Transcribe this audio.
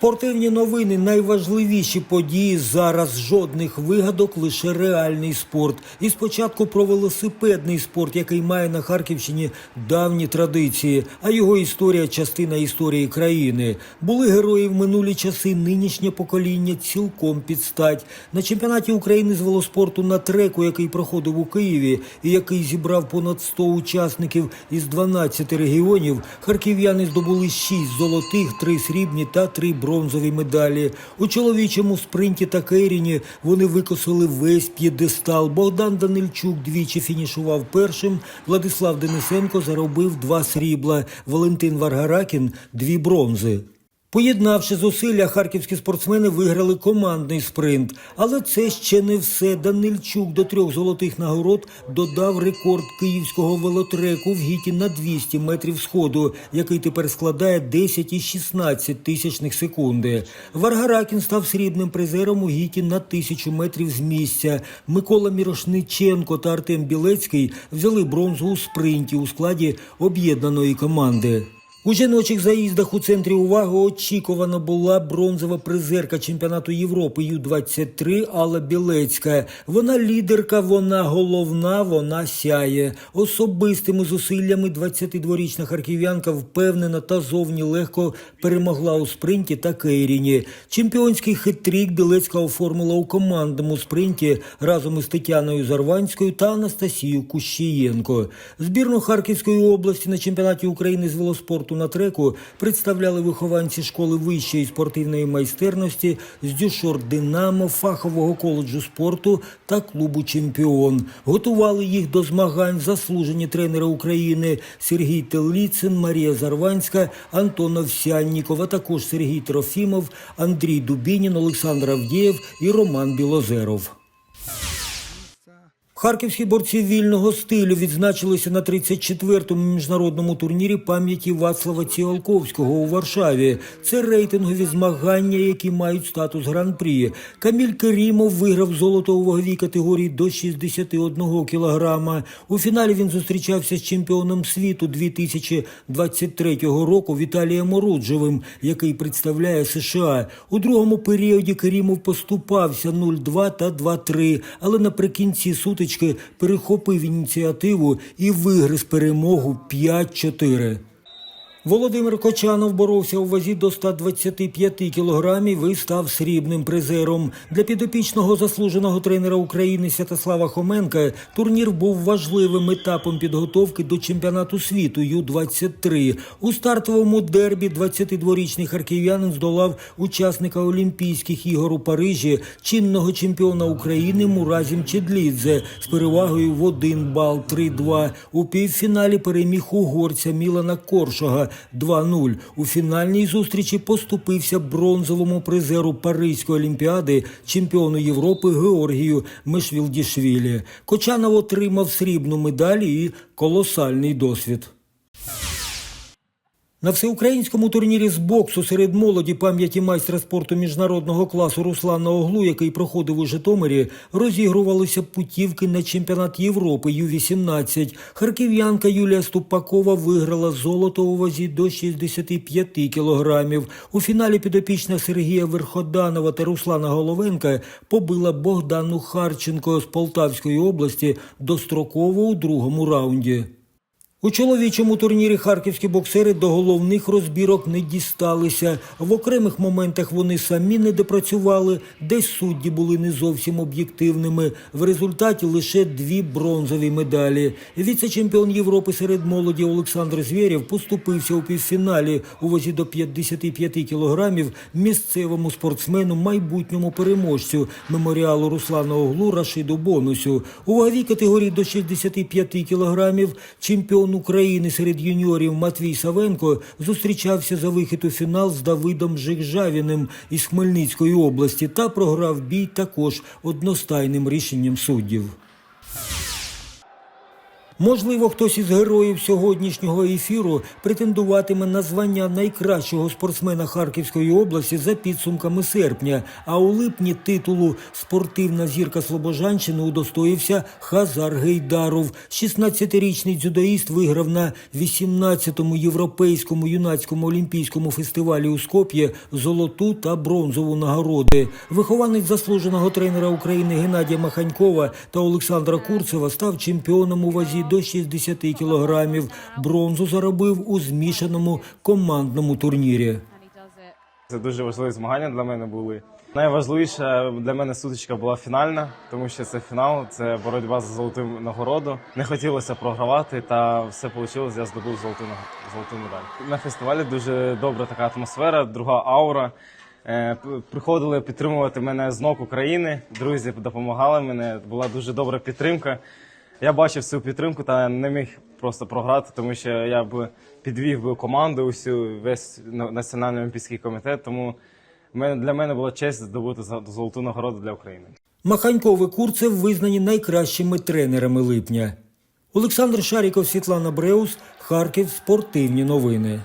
Спортивні новини найважливіші події зараз. Жодних вигадок, лише реальний спорт. І спочатку про велосипедний спорт, який має на Харківщині давні традиції, а його історія частина історії країни. Були герої в минулі часи. Нинішнє покоління цілком під стать. На чемпіонаті України з велоспорту на треку, який проходив у Києві, і який зібрав понад 100 учасників із 12 регіонів, харків'яни здобули 6 золотих, 3 срібні та 3 бронзові медалі. У чоловічому спринті та кейріні вони викосили весь п'єдестал. Богдан Данильчук двічі фінішував першим. Владислав Денисенко заробив два срібла. Валентин Варгаракін дві бронзи. Поєднавши зусилля, харківські спортсмени виграли командний спринт. Але це ще не все. Данильчук до трьох золотих нагород додав рекорд київського велотреку в гіті на 200 метрів сходу, який тепер складає 10,16 тисячних секунди. Варгаракін став срібним призером у гіті на тисячу метрів з місця. Микола Мірошниченко та Артем Білецький взяли бронзу у спринті у складі об'єднаної команди. У жіночих заїздах у центрі уваги очікувана була бронзова призерка чемпіонату Європи Ю-23 Алла Білецька. Вона лідерка, вона головна, вона сяє. Особистими зусиллями 22-річна харків'янка впевнена та зовні легко перемогла у спринті та кейріні. Чемпіонський хитрік Білецька оформила у командному спринті разом із Тетяною Зарванською та Анастасією Кущієнко. Збірну Харківської області на чемпіонаті України з велоспорту на треку представляли вихованці школи вищої спортивної майстерності з дюшор Динамо, фахового коледжу спорту та клубу Чемпіон. Готували їх до змагань заслужені тренери України Сергій Теліцин, Марія Зарванська, Антон Овсянніков, також Сергій Трофімов, Андрій Дубінін, Олександр Авдієв і Роман Білозеров. Харківські борці вільного стилю відзначилися на 34-му міжнародному турнірі пам'яті Вацлава Ціолковського у Варшаві. Це рейтингові змагання, які мають статус гран-прі. Каміль Керімов виграв золото у ваговій категорії до 61 кілограма. У фіналі він зустрічався з чемпіоном світу 2023 року Віталієм Оруджевим, який представляє США. У другому періоді Керімов поступався 0-2 та 2-3, але наприкінці сутички перехопив ініціативу і вигриз перемогу 5-4. Володимир Кочанов боровся у вазі до 125 кілограмів і став срібним призером. Для підопічного заслуженого тренера України Святослава Хоменка турнір був важливим етапом підготовки до чемпіонату світу Ю-23. У стартовому дербі 22-річний харків'янин здолав учасника Олімпійських ігор у Парижі, чинного чемпіона України Муразім Чедлідзе з перевагою в один бал 3-2. У півфіналі переміг угорця Мілана Коршога 2-0. У фінальній зустрічі поступився бронзовому призеру Паризької олімпіади, чемпіону Європи Георгію Мишвілдішвілі. Кочанов отримав срібну медаль і колосальний досвід. На всеукраїнському турнірі з боксу серед молоді пам'яті майстра спорту міжнародного класу Руслана Оглу, який проходив у Житомирі, розігрувалися путівки на чемпіонат Європи Ю-18. Харків'янка Юлія Ступакова виграла золото у вазі до 65 кілограмів. У фіналі підопічна Сергія Верходанова та Руслана Головенка побила Богдану Харченко з Полтавської області достроково у другому раунді. У чоловічому турнірі харківські боксери до головних розбірок не дісталися. В окремих моментах вони самі не допрацювали, десь судді були не зовсім об'єктивними. В результаті лише дві бронзові медалі. Віце-чемпіон Європи серед молоді Олександр Звєрєв поступився у півфіналі у вазі до 55 кілограмів місцевому спортсмену, майбутньому переможцю меморіалу Руслана Оглу Рашиду Бонусю. У ваговій категорії до 65 кілограмів чемпіон України серед юніорів Матвій Савенко зустрічався за вихід у фінал з Давидом Жикжавіним із Хмельницької області та програв бій також одностайним рішенням суддів. Можливо, хтось із героїв сьогоднішнього ефіру претендуватиме на звання найкращого спортсмена Харківської області за підсумками серпня. А у липні титулу спортивна зірка Слобожанщини удостоївся Хазар Гейдаров. 16-річний дзюдоїст виграв на 18-му європейському юнацькому олімпійському фестивалі у Скоп'є золоту та бронзову нагороди. Вихованець заслуженого тренера України Геннадія Маханькова та Олександра Курцева став чемпіоном у вазі до 60 кілограмів. Бронзу заробив у змішаному командному турнірі. Це дуже важливі змагання для мене були. Найважливіша для мене сутичка була фінальна, тому що це фінал, це боротьба за золоту нагороду. Не хотілося програвати, та все вийшло. Я здобув золоту золоту медаль. На фестивалі дуже добра така атмосфера, друга аура. Е, Приходили підтримувати мене з ног України. Друзі допомагали мене. Була дуже добра підтримка. Я бачив цю підтримку та не міг просто програти, тому що я б підвів би команду усю весь національний олімпійський комітет. Тому для мене була честь здобути золоту нагороду для України. Маханьков і Курцев визнані найкращими тренерами липня. Олександр Шаріков, Світлана Бреус, Харків. Спортивні новини.